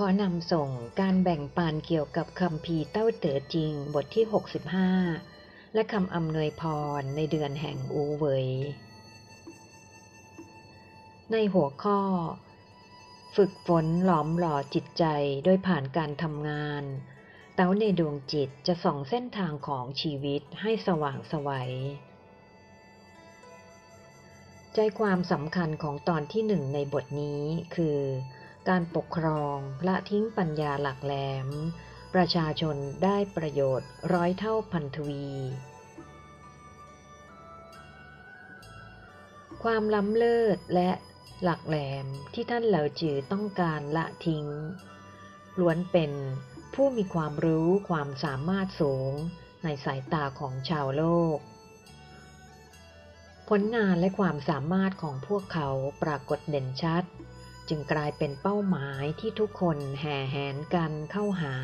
ขอนำส่งการแบ่งปันเกี่ยวกับคำพีเต้าเต๋อจริงบทที่ 65 และคำอำนวยพรในเดือนแห่งอูเหวยในหัวข้อ ฝึกฝนหลอมหล่อจิตใจโดยผ่านการทำงาน เต้าในดวงจิตจะส่องเส้นทางของชีวิตให้สว่างสวัย ใจความสำคัญของตอนที่หนึ่งในบทนี้คือ การปกครองละทิ้งปัญญาหลักแหลม ประชาชนได้ประโยชน์ร้อยเท่าพันทวี ความล้ำเลิศและหลักแหลมที่ท่านเหล่าจือต้องการละทิ้ง ล้วนเป็นผู้มีความรู้ความสามารถสูงในสายตาของชาวโลก ผลงานและความสามารถของพวกเขาปรากฏเด่นชัด จึงกลายเป็นเป้าหมายที่ทุกคนแห่แหนกันเข้าหา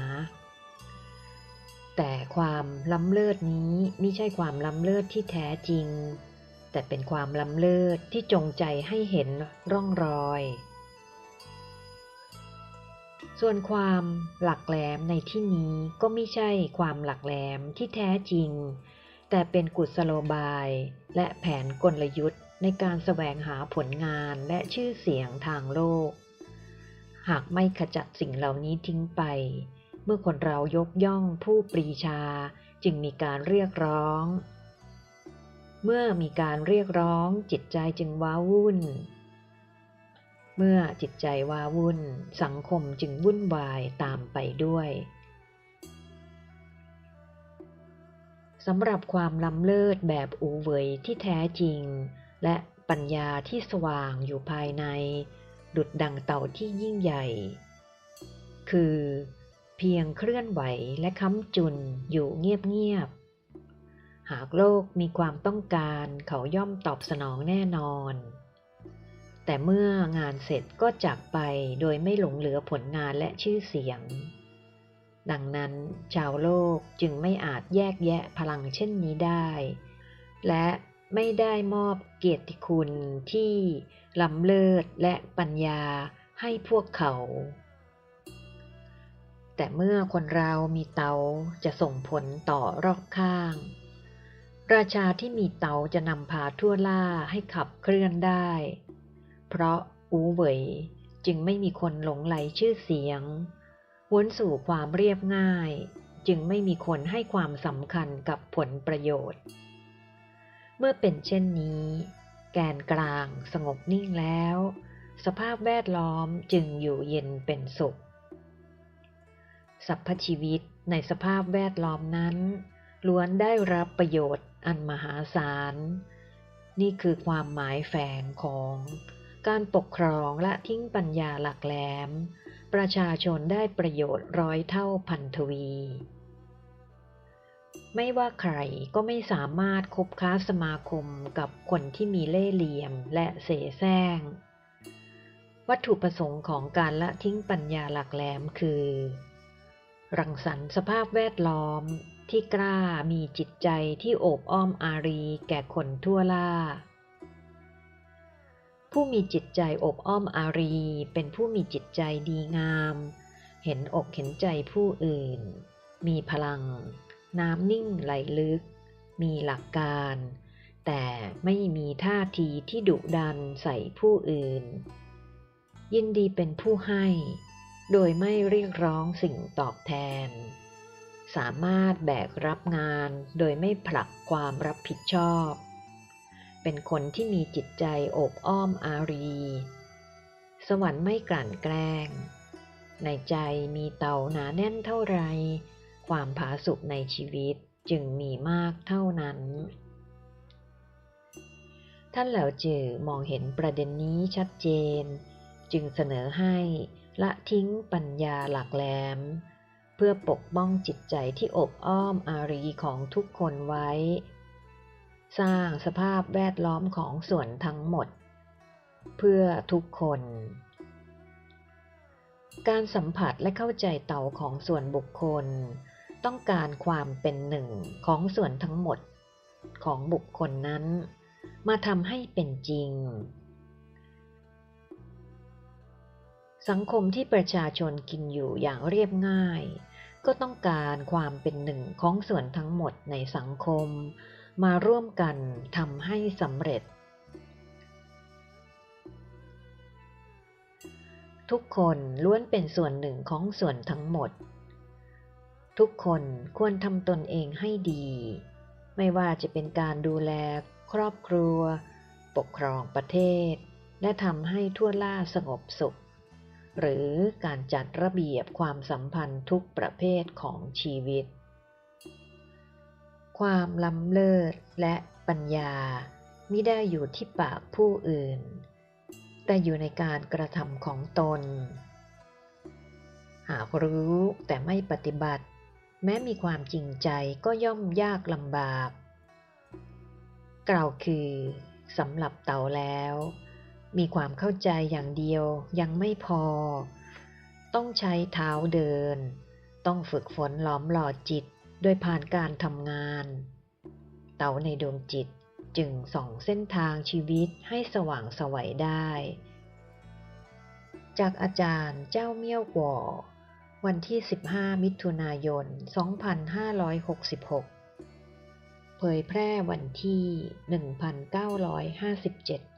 แต่ความล้ำเลิศนี้ไม่ใช่ความล้ำเลิศที่แท้จริง แต่เป็นความล้ำเลิศที่จงใจให้เห็นร่องรอย ส่วนความหลักแหลมในที่นี้ก็ไม่ใช่ความหลักแหลมที่แท้จริง แต่เป็นกุศโลบายและแผนกลยุทธ์ ในการแสวงหาผลงานและชื่อเสียงทางโลก หากไม่ขจัดสิ่งเหล่านี้ทิ้งไป เมื่อคนเรายกย่องผู้ปรีชาจึงมีการเรียกร้อง เมื่อมีการเรียกร้องจิตใจจึงว้าวุ่น เมื่อจิตใจว้าวุ่น สังคมจึงวุ่นวายตามไปด้วยสำหรับความล้ำเลิศแบบอูเหวยที่แท้จริง และปัญญาที่สว่างอยู่ภายใน ดุดดังเต่าที่ยิ่งใหญ่ คือเพียงเคลื่อนไหวและค้ำจุนอยู่เงียบๆ หากโลกมีความต้องการเขาย่อมตอบสนองแน่นอน แต่เมื่องานเสร็จก็จากไปโดยไม่หลงเหลือผลงานและชื่อเสียง ดังนั้นชาวโลกจึงไม่อาจแยกแยะพลังเช่นนี้ได้ และ ไม่ได้มอบเกียรติคุณที่ล้ำเลิศและปัญญาให้พวกเขา แต่เมื่อคนเรามีเตาจะส่งผลต่อรอบข้าง ราชาที่มีเตาจะนำพาทั่วล่าให้ขับเคลื่อนได้ เพราะอูเหวยจึงไม่มีคนหลงไหลชื่อเสียง วนสู่ความเรียบง่าย จึงไม่มีคนให้ความสำคัญกับผลประโยชน์ มื่อเป็นเช่นนี้ แกนกลางสงบนิ่งแล้ว สภาพแวดล้อมจึงอยู่เย็นเป็นสุขสรรพชีวิตในสภาพแวดล้อมนั้น ล้วนได้รับประโยชน์อันมหาศาล นี่คือความหมายแฝงของการปกครองและทิ้งปัญญาหลักแหลม ประชาชนได้ประโยชน์ร้อยเท่าพันทวี ไม่ว่าใครก็ไม่สามารถคบค้าสมาคมกับคนที่มีเล่ห์เหลี่ยมและเสแสร้ง วัตถุประสงค์ของการละทิ้งปัญญาหลักแหลมคือ รังสรรค์สภาพแวดล้อมที่กล้ามีจิตใจที่โอบอ้อมอารีแก่คนทั่วล่า ผู้มีจิตใจอบอ้อมอารีเป็นผู้มีจิตใจดีงาม เห็นอกเห็นใจผู้อื่น มีพลัง น้ำนิ่งไหลลึก มีหลักการ แต่ไม่มีท่าทีที่ดุดันใส่ผู้อื่น ยินดีเป็นผู้ให้ โดยไม่เรียกร้องสิ่งตอบแทน สามารถแบกรับงานโดยไม่ผลักความรับผิดชอบ เป็นคนที่มีจิตใจโอบอ้อมอารี สวรรค์ไม่กลั่นแกล้ง ในใจมีเตาหนาแน่นเท่าไร ความผาสุกในชีวิตจึงมีมากเท่านั้น ท่านเหล่าจือมองเห็นประเด็นนี้ชัดเจน จึงเสนอให้ละทิ้งปัญญาหลักแหลม เพื่อปกป้องจิตใจที่อบอ้อมอารีของทุกคนไว้ สร้างสภาพแวดล้อมของส่วนทั้งหมด เพื่อทุกคนการสัมผัสและเข้าใจเต่าของส่วนบุคคล ต้องการความเป็นหนึ่งของส่วนทั้งหมดของบุคคลนั้น มาทำให้เป็นจริง สังคมที่ประชาชนกินอยู่อย่างเรียบง่าย ก็ต้องการความเป็นหนึ่งของส่วนทั้งหมดในสังคม มาร่วมกันทำให้สำเร็จ ทุกคนล้วนเป็นส่วนหนึ่งของส่วนทั้งหมด ทุกคนควรทำตนเองให้ดี ไม่ว่าจะเป็นการดูแลครอบครัว ปกครองประเทศ และทำให้ทั่วล่าสงบสุข หรือการจัดระเบียบความสัมพันธ์ทุกประเภทของชีวิต ความล้ำเลิศและปัญญามิได้อยู่ที่ปากผู้อื่น แต่อยู่ในการกระทำของตน หากรู้แต่ไม่ปฏิบัติ แม้มีความจริงใจก็ย่อมยากลำบาก กล่าวคือสำหรับเต่าแล้ว มีความเข้าใจอย่างเดียวยังไม่พอ ต้องใช้เท้าเดิน ต้องฝึกฝนหล้อมหล่อจิตโดยผ่านการทำงาน เต่าในดวงจิตจึงส่องเส้นทางชีวิตให้สว่างสวัยได้ จากอาจารย์เจ้าเมี่ยวกวอ วันที่ 15 มิถุนายน 2566 เผยแพร่วันที่ 1957